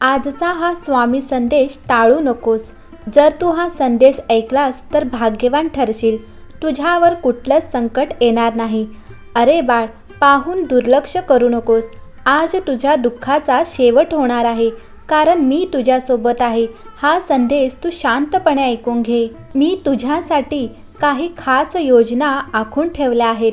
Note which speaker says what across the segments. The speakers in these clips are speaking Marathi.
Speaker 1: आजचा हा स्वामी संदेश टाळू नकोस. जर तू हा संदेश ऐकलास तर भाग्यवान ठरशील. तुझ्यावर कुठलंच संकट येणार नाही. अरे बाळ पाहून दुर्लक्ष करू नकोस. आज तुझ्या दुःखाचा शेवट होणार आहे. कारण मी तुझ्यासोबत आहे. हा संदेश तू शांतपणे ऐकून घे. मी तुझ्यासाठी काही खास योजना आखून ठेवल्या आहेत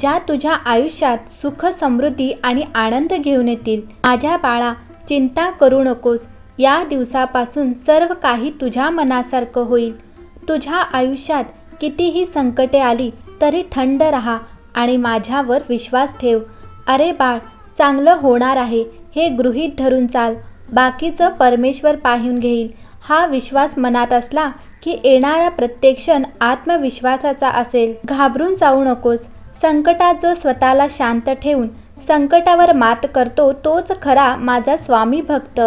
Speaker 1: ज्या तुझ्या आयुष्यात सुख समृद्धी आणि आनंद घेऊन येतील. माझ्या बाळा चिंता करू नकोस. या दिवसापासून सर्व काही तुझ्या मनासारखं होईल. तुझ्या आयुष्यात कितीही संकटे आली तरी थंड राहा आणि माझ्यावर विश्वास ठेव. अरे बाळ चांगलं होणार आहे हे गृहीत धरून चाल. बाकीचं परमेश्वर पाहून घेईल. हा विश्वास मनात असला की येणारा प्रत्येक क्षण आत्मविश्वासाचा असेल. घाबरून जाऊ नकोस. संकटात जो स्वतःला शांत ठेवून संकटावर मात करतो तोच खरा माझा स्वामी भक्त.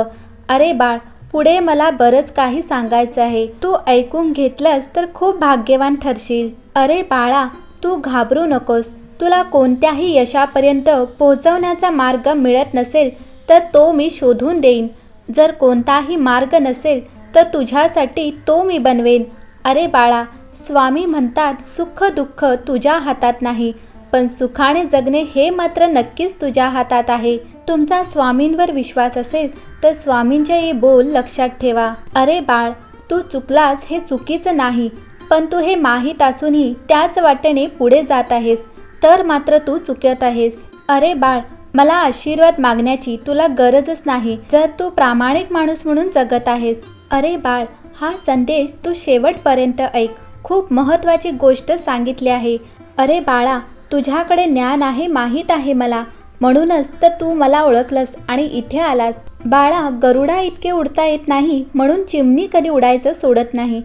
Speaker 1: अरे बाळ पुढे मला बरंच काही सांगायचं आहे. तू ऐकून घेतलंस तर खूप भाग्यवान ठरशील. अरे बाळा तू घाबरू नकोस. तुला कोणत्याही यशापर्यंत पोहोचवण्याचा मार्ग मिळत नसेल तर तो मी शोधून देईन. जर कोणताही मार्ग नसेल तर तुझ्यासाठी तो मी बनवेन. अरे बाळा स्वामी म्हणतात सुख दुःख तुझ्या हातात नाही. पण सुखाने जगणे हे मात्र नक्कीच तुझ्या हातात आहे. तुमचा स्वामींवर विश्वास असेल तर स्वामींचे हे बोल लक्षात ठेवा. अरे बाळ तू चुकलास हे चुकीचं नाही पण तू हे माहीत असूनही त्याच वाटेने पुढे जात आहेस तर मात्र तू चुकत आहेस. अरे बाळ मला आशीर्वाद मागण्याची तुला गरजच नाही जर तू प्रामाणिक माणूस म्हणून जगत आहेस. अरे बाळ हा संदेश तू शेवटपर्यंत ऐक. खूप महत्त्वाची गोष्ट सांगितली आहे. अरे बाळा तुझ्याकडे ज्ञान आहे माहीत आहे मला. म्हणूनच तर तू मला ओळखलंस आणि इथे आलास. बाळा गरुडा इतके उडता येत नाही म्हणून चिमणी कधी उडायचं सोडत नाही.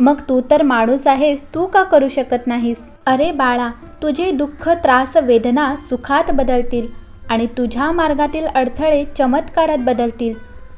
Speaker 1: मग तू तर माणूस आहेस तू का करू शकत नाहीस? अरे बाळा तुझे दुःख त्रास वेदना सुखात बदलतील आणि तुझ्या मार्गातील अडथळे चमत्कारात बदलतील.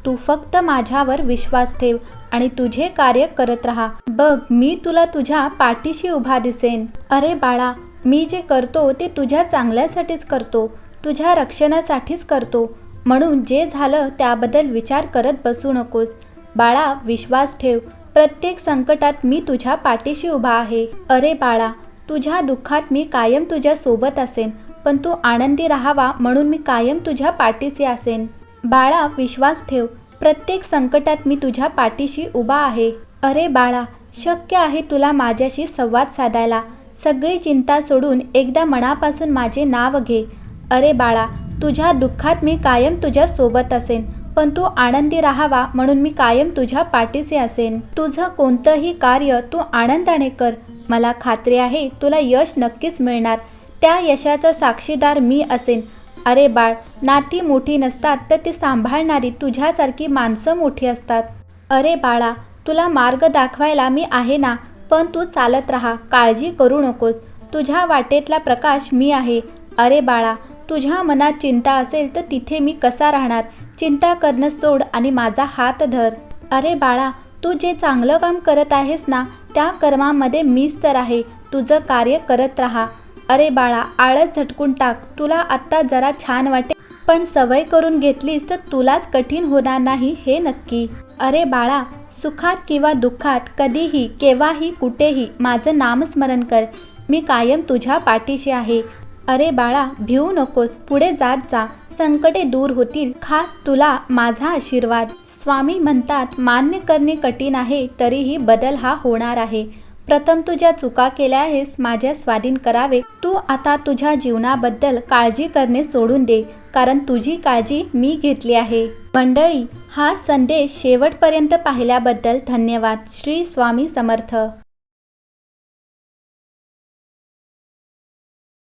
Speaker 1: तू फक्त माझ्यावर विश्वास ठेव आणि तुझे कार्य करत राहा. बघ मी तुला तुझ्या पाठीशी उभा दिसेन. अरे बाळा मी जे करतो ते तुझ्या चांगल्यासाठीच करतो तुझ्या रक्षणासाठीच करतो. म्हणून जे झालं त्याबद्दल विचार करत बसू नकोस. बाळा विश्वास ठेव. प्रत्येक संकटात मी तुझ्या पाठीशी उभा आहे. अरे बाळा तुझ्या दुःखात मी कायम तुझ्या सोबत असेन पण तू आनंदी राहावा म्हणून मी कायम तुझ्या पाठीशी असेन. बाळा विश्वास ठेव. प्रत्येक संकटात मी तुझ्या पाठीशी उभा आहे. अरे बाळा शक्य आहे तुला माझ्याशी संवाद साधायला. सगळी चिंता सोडून एकदा मनापासून माझे नाव घे. अरे बाळा तुझ्या दुःखात मी कायम तुझ्या सोबत असेन पण तू आनंदी राहावा म्हणून मी कायम तुझ्या पाठीशी असेन. तुझं कोणतंही कार्य तू आनंदाने कर. मला खात्री आहे तुला यश नक्कीच मिळणार. त्या यशाचा साक्षीदार मी असेन. अरे बाळ नाती मोठी नसतात तर ती सांभाळणारी तुझ्यासारखी माणसं मोठी असतात. अरे बाळा तुला मार्ग दाखवायला मी आहे ना? पण तू चालत राहा काळजी करू नकोस. तुझ्या वाटेतला प्रकाश मी आहे. अरे बाळा तुझ्या मनात चिंता असेल तर तिथे मी कसा राहणार? चिंता करणं सोड आणि माझा हात धर. अरे बाळा तू जे चांगलं काम करत आहेस ना त्या कर्मामध्ये मीच तर आहे. तुझं कार्य करत राहा. अरे बाळा आळस झटकून टाक. तुला आत्ता जरा छान वाटेल. पण सवय करून घेतलीस तर तुलाच कठीण होणार नाही हे नक्की. अरे बाळा सुखात किंवा दुःखात कधीही केव्हाही कुठेही माझं नामस्मरण कर. मी कायम तुझ्या पाठीशी आहे. अरे बाळा भिवू नकोस. पुढे जात जा. संकटे दूर होतील. खास तुला माझा आशीर्वाद. स्वामी म्हणतात मान्य करणे कठीण आहे तरीही बदल हा होणार आहे. प्रथम तुझ्या चुका केल्या आहेस माझ्या स्वाधीन करावे. तू आता तुझ्या जीवनाबद्दल काळजी करणे सोडून दे कारण तुझी काळजी मी घेतली आहे. मंडळी हा संदेश शेवटपर्यंत पाहिल्याबद्दल धन्यवाद. श्री स्वामी समर्थ.